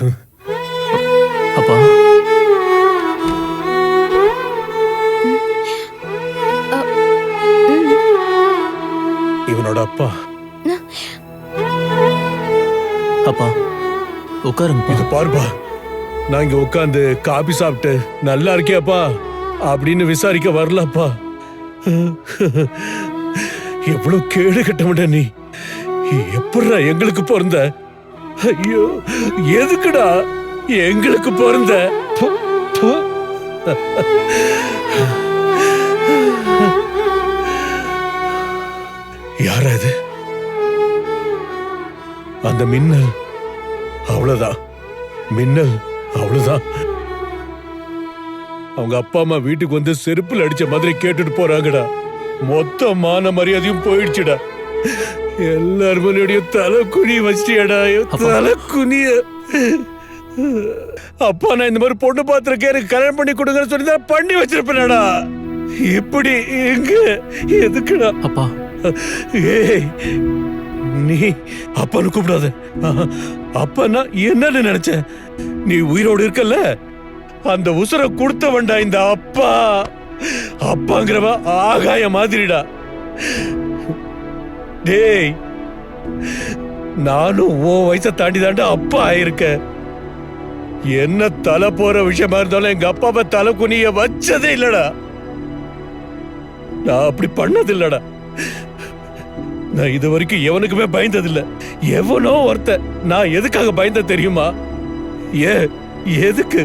அப்பா? இவனோட அப்பா. அப்பா உட்காருங்கப்பா. இது பாருப்பா. நான் இங்க உட்காந்து காபி சாப்பிட்டு நல்லா இருக்கியாப்பா? அப்படின்னு விசாரிக்க வரலப்பா. எவ்வளவு கேடு கட்டமிட்ட நீ. எப்படா எங்களுக்கு பிறந்த? ஐயோ எதுக்குடா எங்களுக்கு பிறந்த ப்பு, ப்பு. யாரா இது? அந்த மின்னல் அவ்வளவுதான். மின்னல் அவ்வளவுதான். அவங்க அப்பா அம்மா வீட்டுக்கு வந்து செருப்புல அடிச்ச மாதிரி கேட்டுட்டு போறாங்கடா. மொத்த மான மரியாதையும் போயிடுச்சுடா. எல்லார் முன்னாடியும் தலை குனி வச்சிட்டியாடா தலை குனிய அப்பா நான் இந்த மாதிரி பொண்ணு பார்த்திருக்கேன். எனக்கு கல்யாணம் பண்ணி கொடுங்கன்னு சொல்லி தான் பண்ணி வச்சிருப்பேனடா. இப்படி எங்க எதுக்குடா? அப்பா. ஏய் நீ அப்பான்னு கூப்பிடாத. அப்பனா என்னன்னு நினைச்ச? நீ உயிரோடு இருக்கல்ல? அந்த உசுரை கொடுத்தவன்டா இந்த அப்பா. அப்பாங்கிறவ ஆகாய மாதிரிடா. டேய் நானும் ஓ வயசை தாண்டி தாண்டா அப்பா ஆயிருக்க. என்ன தலை போற விஷயமா இருந்தாலும் எங்க அப்பாவை தலை குனிய வச்சதே இல்லடா. நான் அப்படி பண்ணது இல்லடா நான் இது வரைக்கும் எவனுக்குமே பயந்ததில்ல. எவனோ ஒருத்த நான் எதுக்காக பயந்த தெரியுமா? ஏ எதுக்கு?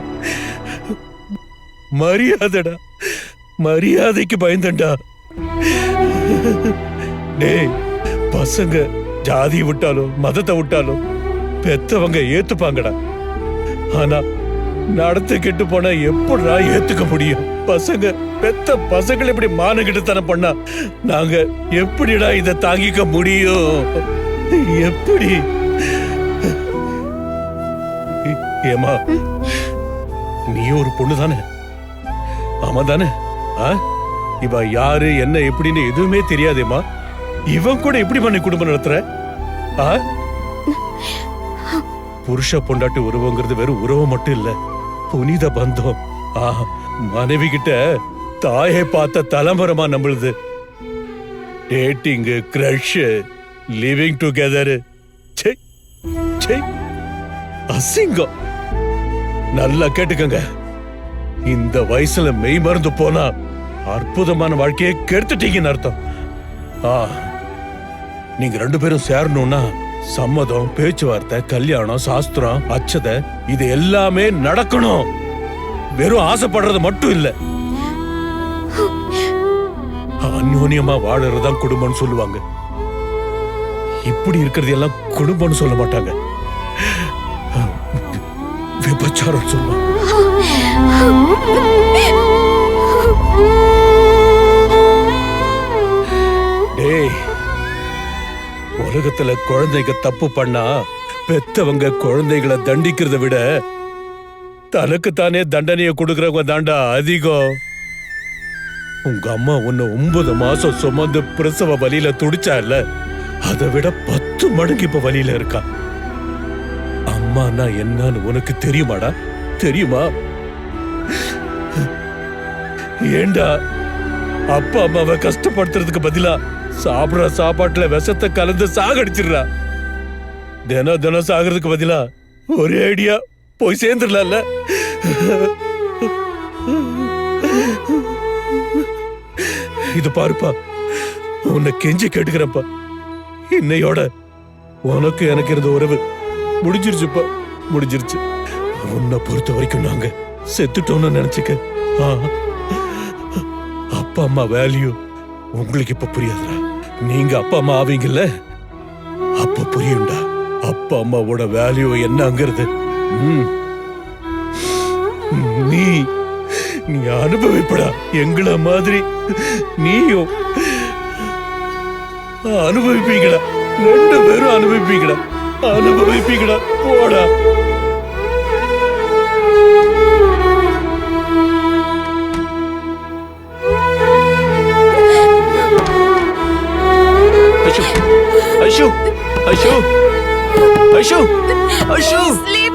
மரியாதைடா. மரியாதைக்கு பயந்தண்டா டேய் பசங்க ஜாதி விட்டாலும் மதத்தை விட்டாலும் பெத்தவங்க ஏத்துப்பாங்கடா. ஆனா நடத்து கெட்டு போனா எப்படா ஏத்துக்க முடியும்? பசங்க பெத்த பசங்களை இப்படி மானகிட்டுத்தனம் பண்ணா நாங்க எப்படிடா இத தாங்கிக்க முடியும்? எப்படி? ஏமா ஏம்மா நீ ஒரு பொண்ணு தானே? ஆமா தானே? ஆ? இவ யாரு என்ன எப்படின்னு எதுவுமே தெரியாதேம்மா. இவன் கூட எப்படி பண்ணி குடும்பம் நடத்துற? ஆ? புருஷ பொண்டாட்டி உறவுங்கிறது வெறும் உறவு மட்டும் இல்ல புனித பந்தம். மனைவி கிட்ட தாயை பார்த்த தலைமுறமா நம்மளுது டேட்டிங் கிரஷ் லிவிங் டுகெதர் அசிங்கம். நல்லா கேட்டுக்கங்க. இந்த வயசுல மெய் மறந்து போனா அற்புதமான வாழ்க்கையை கெடுத்துட்டீங்கன்னு அர்த்தம். ஆ. நீங்க ரெண்டு பேரும் சேரணும்னா சம்மதம் பேச்சுவார்த்தை கல்யாணம் சாஸ்திரம் அச்சதை இது எல்லாமே நடக்கணும். வெறும் ஆசைப்படுறது மட்டும் இல்ல. அந்யோன்யமா வாழறதுதான் குடும்பம்னு சொல்லுவாங்க. இப்படி இருக்கிறது எல்லாம் குடும்பம்னு சொல்ல மாட்டாங்க. விபச்சாரம் சொல்லுவாங்க. உலகத்துல குழந்தைங்க தப்பு பண்ணா பெத்தவங்க குழந்தைகளை தண்டிக்கிறத விட தனக்கு தானே தண்டனையை கொடுக்கறவங்க தாண்டா அதிகம். உங்க அம்மா உன்னை ஒன்பது மாசம் சுமந்து பிரசவ வலியில துடிச்சா இல்ல அதை விட பத்து மடங்கு இப்ப வலியில இருக்கா. அம்மானா என்னன்னு உனக்கு தெரியுமாடா? தெரியுமா? ஏண்டா அப்பா அம்மாவை கஷ்டப்படுத்துறதுக்கு பதிலா சாப்பிடுற சாப்பாட்டுல விஷத்தை கலந்து சாகடிச்சிடுறா. தினம் தினம் சாகிறதுக்கு பதிலா ஒரே ஐடியா போய் சேர்ந்துடலாம்ல. இது பாருப்பா உன்னை கெஞ்சி கேட்டுக்கிறப்பா இன்னையோட உனக்கு எனக்கு இருந்த உறவு முடிஞ்சிருச்சுப்பா முடிஞ்சிருச்சு. உன்னை பொறுத்த வரைக்கும் நாங்க செத்துட்டோம்னு நினைச்சுக்க. ஆ. அப்பா அம்மா வேல்யூ உங்களுக்கு இப்ப புரியாதுடா. நீங்க அப்பா அம்மா ஆவீங்கல்ல? அப்ப புரியும்டா. அப்பா அம்மாவோட வேல்யூ என்னங்கிறது. நீ நீ அனுபவிப்படா. எங்கள மாதிரி நீயும் அனுபவிப்பீங்கடா. ரெண்டு பேரும் அனுபவிப்பீங்கடா. அனுபவிப்பீங்கடா. போடா. ஐஷு ஐஷு ஐஷு ஐஷு ஐஷு Please